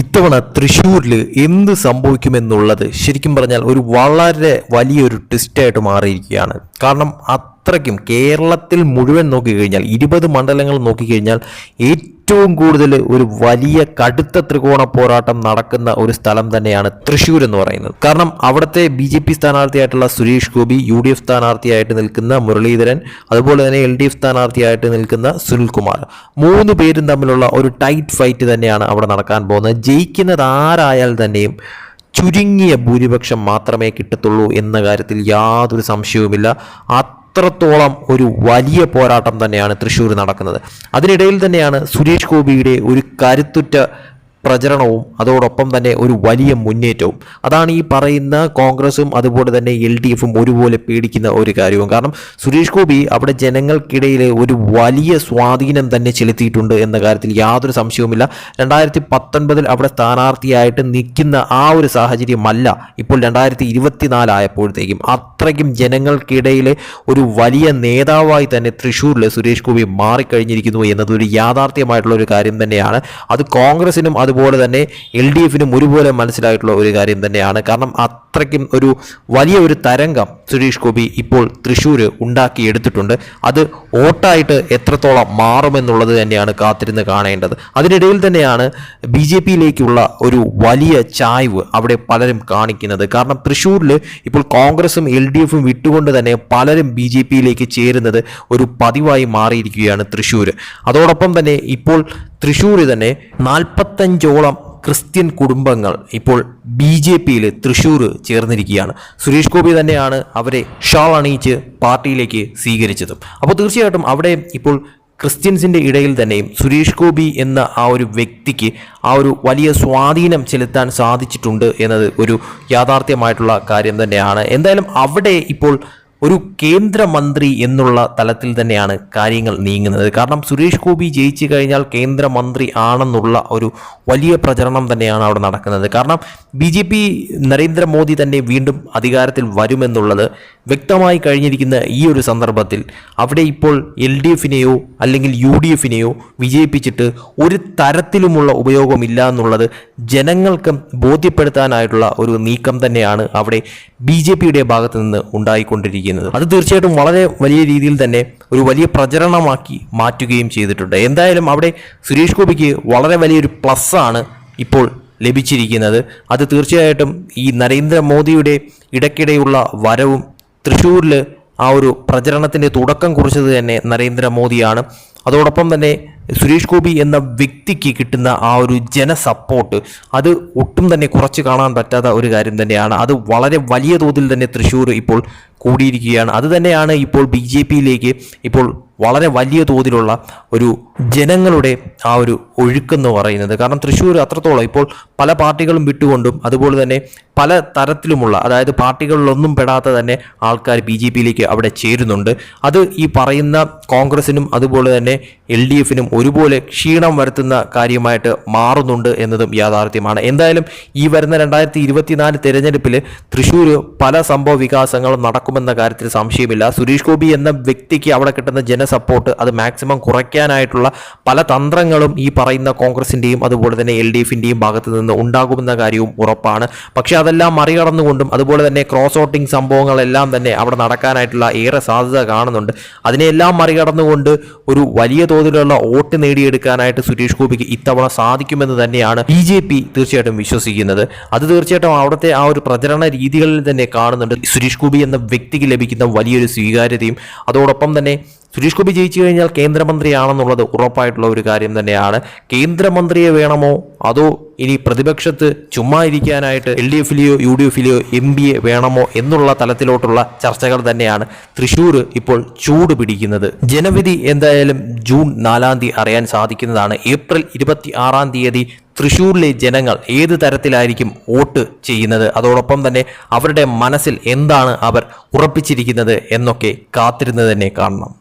ഇത്തവണ തൃശ്ശൂരിൽ എന്ത് സംഭവിക്കുമെന്നുള്ളത് ശരിക്കും പറഞ്ഞാൽ ഒരു വളരെ വലിയൊരു ട്വിസ്റ്റായിട്ട് മാറിയിരിക്കുകയാണ്. കാരണം അത്രയ്ക്കും കേരളത്തിൽ മുഴുവൻ നോക്കിക്കഴിഞ്ഞാൽ ഇരുപത് മണ്ഡലങ്ങൾ നോക്കിക്കഴിഞ്ഞാൽ ഏറ്റവും കൂടുതൽ ഒരു വലിയ കടുത്ത ത്രികോണ പോരാട്ടം നടക്കുന്ന ഒരു സ്ഥലം തന്നെയാണ് തൃശ്ശൂർ എന്ന് പറയുന്നത്. കാരണം അവിടുത്തെ B J P സ്ഥാനാർത്ഥിയായിട്ടുള്ള Suresh Gopi U D F സ്ഥാനാർത്ഥിയായിട്ട് നിൽക്കുന്ന മുരളീധരൻ അതുപോലെ തന്നെ എൽ ഡി എഫ് സ്ഥാനാർത്ഥിയായിട്ട് നിൽക്കുന്ന സുനിൽകുമാർ. മൂന്ന് പേരും തമ്മിലുള്ള ഒരു ടൈറ്റ് ഫൈറ്റ് തന്നെയാണ് അവിടെ നടക്കാൻ പോകുന്നത്. ജയിക്കുന്നത് ആരായാൽ തന്നെയും ചുരുങ്ങിയ ഭൂരിപക്ഷം മാത്രമേ കിട്ടത്തുള്ളൂ എന്ന കാര്യത്തിൽ യാതൊരു സംശയവുമില്ല. അത്രത്തോളം ഒരു വലിയ പോരാട്ടം തന്നെയാണ് തൃശ്ശൂർ നടക്കുന്നത്. അതിനിടയിൽ തന്നെയാണ് സുരേഷ് ഗോപിയുടെ ഒരു കരുത്തുറ്റ പ്രചരണവും അതോടൊപ്പം തന്നെ ഒരു വലിയ മുന്നേറ്റവും. അതാണ് ഈ പറയുന്ന കോൺഗ്രസും അതുപോലെ തന്നെ എൽ ഡി എഫും ഒരുപോലെ പേടിക്കുന്ന ഒരു കാര്യവും. കാരണം സുരേഷ് ഗോപി അവിടെ ജനങ്ങൾക്കിടയിൽ ഒരു വലിയ സ്വാധീനം തന്നെ ചെലുത്തിയിട്ടുണ്ട് എന്ന കാര്യത്തിൽ യാതൊരു സംശയവുമില്ല. രണ്ടായിരത്തി പത്തൊൻപതിൽ അവിടെ സ്ഥാനാർത്ഥിയായിട്ട് നിൽക്കുന്ന ആ ഒരു സാഹചര്യമല്ല ഇപ്പോൾ രണ്ടായിരത്തി ഇരുപത്തിനാലായപ്പോഴത്തേക്കും അത്രയ്ക്കും ജനങ്ങൾക്കിടയിലെ ഒരു വലിയ നേതാവായി തന്നെ തൃശ്ശൂരിൽ സുരേഷ് ഗോപി മാറിക്കഴിഞ്ഞിരിക്കുന്നു എന്നത് ഒരു യാഥാർത്ഥ്യമായിട്ടുള്ള ഒരു കാര്യം തന്നെയാണ്. അത് കോൺഗ്രസിനും അതുപോലെ തന്നെ എൽ ഡി എഫിനും ഒരുപോലെ മനസ്സിലായിട്ടുള്ള ഒരു കാര്യം തന്നെയാണ്. കാരണം അത്രയ്ക്കും ഒരു വലിയ ഒരു തരംഗം സുരേഷ് ഗോപി ഇപ്പോൾ തൃശ്ശൂർ ഉണ്ടാക്കിയെടുത്തിട്ടുണ്ട്. അത് വോട്ടായിട്ട് എത്രത്തോളം മാറുമെന്നുള്ളത് തന്നെയാണ് കാത്തിരുന്ന് കാണേണ്ടത്. അതിനിടയിൽ തന്നെയാണ് ബി ജെ പിയിലേക്കുള്ള ഒരു വലിയ ചായ്വ് അവിടെ പലരും കാണിക്കുന്നത്. കാരണം തൃശ്ശൂരിൽ ഇപ്പോൾ കോൺഗ്രസും എൽ ഡി എഫും വിട്ടുകൊണ്ട് തന്നെ പലരും ബി ജെ പിയിലേക്ക് ചേരുന്നത് ഒരു പതിവായി മാറിയിരിക്കുകയാണ് തൃശ്ശൂർ അതോടൊപ്പം തന്നെ ഇപ്പോൾ തൃശ്ശൂർ തന്നെ നാൽപ്പത്തഞ്ചോളം ക്രിസ്ത്യൻ കുടുംബങ്ങൾ ഇപ്പോൾ ബി ജെ പിയിൽ തൃശ്ശൂർ ചേർന്നിരിക്കുകയാണ്. സുരേഷ് ഗോപി തന്നെയാണ് അവരെ ഷാൾ അണിയിച്ച് പാർട്ടിയിലേക്ക് സ്വീകരിച്ചതും. അപ്പോൾ തീർച്ചയായിട്ടും അവിടെ ഇപ്പോൾ ക്രിസ്ത്യൻസിന്റെ ഇടയിൽ തന്നെയും സുരേഷ് ഗോപി എന്ന ആ ഒരു വ്യക്തിക്ക് ആ ഒരു വലിയ സ്വാധീനം ചെലുത്താൻ സാധിച്ചിട്ടുണ്ട് എന്നത് ഒരു യാഥാർത്ഥ്യമായിട്ടുള്ള കാര്യം തന്നെയാണ്. എന്തായാലും അവിടെ ഇപ്പോൾ ഒരു കേന്ദ്രമന്ത്രി എന്നുള്ള തലത്തിൽ തന്നെയാണ് കാര്യങ്ങൾ നീങ്ങുന്നത്. കാരണം സുരേഷ് ഗോപി ജയിച്ചു കഴിഞ്ഞാൽ കേന്ദ്രമന്ത്രി ആണെന്നുള്ള ഒരു വലിയ പ്രചരണം തന്നെയാണ് അവിടെ നടക്കുന്നത്. കാരണം ബി ജെ പി നരേന്ദ്രമോദി തന്നെ വീണ്ടും അധികാരത്തിൽ വരുമെന്നുള്ളത് വ്യക്തമായി കഴിഞ്ഞിരിക്കുന്ന ഈ ഒരു സന്ദർഭത്തിൽ അവിടെ ഇപ്പോൾ എൽ ഡി എഫിനെയോ അല്ലെങ്കിൽ യു ഡി എഫിനെയോ വിജയിപ്പിച്ചിട്ട് ഒരു തരത്തിലുമുള്ള ഉപയോഗമില്ല എന്നുള്ളത് ജനങ്ങൾക്കും ബോധ്യപ്പെടുത്താനായിട്ടുള്ള ഒരു നീക്കം തന്നെയാണ് അവിടെ ബി ജെ പിയുടെ ഭാഗത്തു നിന്ന് ഉണ്ടായിക്കൊണ്ടിരിക്കുന്നത്. അത് തീർച്ചയായിട്ടും വളരെ വലിയ രീതിയിൽ തന്നെ ഒരു വലിയ പ്രചരണമാക്കി മാറ്റുകയും ചെയ്തിട്ടുണ്ട്. എന്തായാലും അവിടെ സുരേഷ് ഗോപിക്ക് വളരെ വലിയൊരു പ്ലസ് ആണ് ഇപ്പോൾ ലഭിച്ചിരിക്കുന്നത്. അത് തീർച്ചയായിട്ടും ഈ നരേന്ദ്രമോദിയുടെ ഇടയ്ക്കിടെയുള്ള വരവും തൃശ്ശൂരിൽ ആ ഒരു പ്രചരണത്തിന്റെ തുടക്കം കുറിച്ചത് തന്നെ നരേന്ദ്രമോദിയാണ്. അതോടൊപ്പം തന്നെ സുരേഷ് ഗോപി എന്ന വ്യക്തിക്ക് കിട്ടുന്ന ആ ഒരു ജനസപ്പോർട്ട് അത് ഒട്ടും തന്നെ കുറച്ച് കാണാൻ പറ്റാത്ത ഒരു കാര്യം തന്നെയാണ്. അത് വളരെ വലിയ തോതിൽ തന്നെ തൃശ്ശൂർ ഇപ്പോൾ കൂടിയിരിക്കുകയാണ്. അത് തന്നെയാണ് ഇപ്പോൾ ബി ജെ പിയിലേക്ക് ഇപ്പോൾ വളരെ വലിയ തോതിലുള്ള ഒരു ജനങ്ങളുടെ ആ ഒരു ഒഴുക്കെന്ന് പറയുന്നത്. കാരണം തൃശ്ശൂർ അത്രത്തോളം ഇപ്പോൾ പല പാർട്ടികളും വിട്ടുകൊണ്ടും അതുപോലെ തന്നെ പല തരത്തിലുമുള്ള അതായത് പാർട്ടികളിലൊന്നും പെടാത്ത തന്നെ ആൾക്കാർ ബി ജെ പിയിലേക്ക് അവിടെ ചേരുന്നുണ്ട്. അത് ഈ പറയുന്ന കോൺഗ്രസിനും അതുപോലെ തന്നെ എൽ ഡി എഫിനും ഒരുപോലെ ക്ഷീണം വരുത്തുന്ന കാര്യമായിട്ട് മാറുന്നുണ്ട് എന്നതും യാഥാർത്ഥ്യമാണ്. എന്തായാലും ഈ വരുന്ന രണ്ടായിരത്തി ഇരുപത്തിനാല് തെരഞ്ഞെടുപ്പിൽ തൃശ്ശൂർ പല സംഭവ വികാസങ്ങളും നടക്കുമെന്ന കാര്യത്തിൽ സംശയമില്ല. സുരേഷ് ഗോപി എന്ന വ്യക്തിക്ക് അവിടെ കിട്ടുന്ന ജനസപ്പോർട്ട് അത് മാക്സിമം കുറയ്ക്കാനായിട്ടുള്ള പല തന്ത്രങ്ങളും ഈ പറയുന്ന കോൺഗ്രസിന്റെയും അതുപോലെ തന്നെ എൽ ഡി എഫിന്റെയും ഭാഗത്ത് നിന്ന് ഉണ്ടാകുമെന്ന കാര്യവും ഉറപ്പാണ്. പക്ഷേ അതെല്ലാം മറികടന്നുകൊണ്ടും അതുപോലെ തന്നെ ക്രോസ് വോട്ടിംഗ് സംഭവങ്ങളെല്ലാം തന്നെ അവിടെ നടക്കാനായിട്ടുള്ള ഏറെ സാധ്യത കാണുന്നുണ്ട്. അതിനെല്ലാം മറികടന്നുകൊണ്ട് ഒരു വലിയ തോതിലുള്ള വോട്ട് നേടിയെടുക്കാനായിട്ട് സുരേഷ് ഗോപിക്ക് ഇത്തവണ സാധിക്കുമെന്ന് തന്നെയാണ് ബി ജെ പി തീർച്ചയായിട്ടും വിശ്വസിക്കുന്നത്. അത് തീർച്ചയായിട്ടും അവിടുത്തെ ആ ഒരു പ്രചരണ രീതികളിൽ തന്നെ കാണുന്നുണ്ട്. സുരേഷ് ഗോപി എന്ന വ്യക്തിക്ക് ലഭിക്കുന്ന വലിയൊരു സ്വീകാര്യതയും അതോടൊപ്പം തന്നെ സുരേഷ് ഗോപി ജയിച്ചു കഴിഞ്ഞാൽ കേന്ദ്രമന്ത്രിയാണെന്നുള്ളത് ഉറപ്പായിട്ടുള്ള ഒരു കാര്യം തന്നെയാണ്. കേന്ദ്രമന്ത്രിയെ വേണമോ? അതോ ഇനി പ്രതിപക്ഷത്ത് ചുമ്മാ ഇരിക്കാനായിട്ട് എൽ ഡി എഫിലെയോ യു ഡി എഫിലെയോ എം പിയെ വേണമോ എന്നുള്ള തലത്തിലോട്ടുള്ള ചർച്ചകൾ തന്നെയാണ് തൃശൂർ ഇപ്പോൾ ചൂട് പിടിക്കുന്നത്. ജനവിധി എന്തായാലും ജൂൺ നാലാം തീയതി അറിയാൻ സാധിക്കുന്നതാണ്. ഏപ്രിൽ ഇരുപത്തി ആറാം തീയതി തൃശ്ശൂരിലെ ജനങ്ങൾ ഏത് തരത്തിലായിരിക്കും വോട്ട് ചെയ്യുന്നത്? അതോടൊപ്പം തന്നെ അവരുടെ മനസ്സിൽ എന്താണ് അവർ ഉറപ്പിച്ചിരിക്കുന്നത് എന്നൊക്കെ കാത്തിരുന്ന് തന്നെ കാണണം.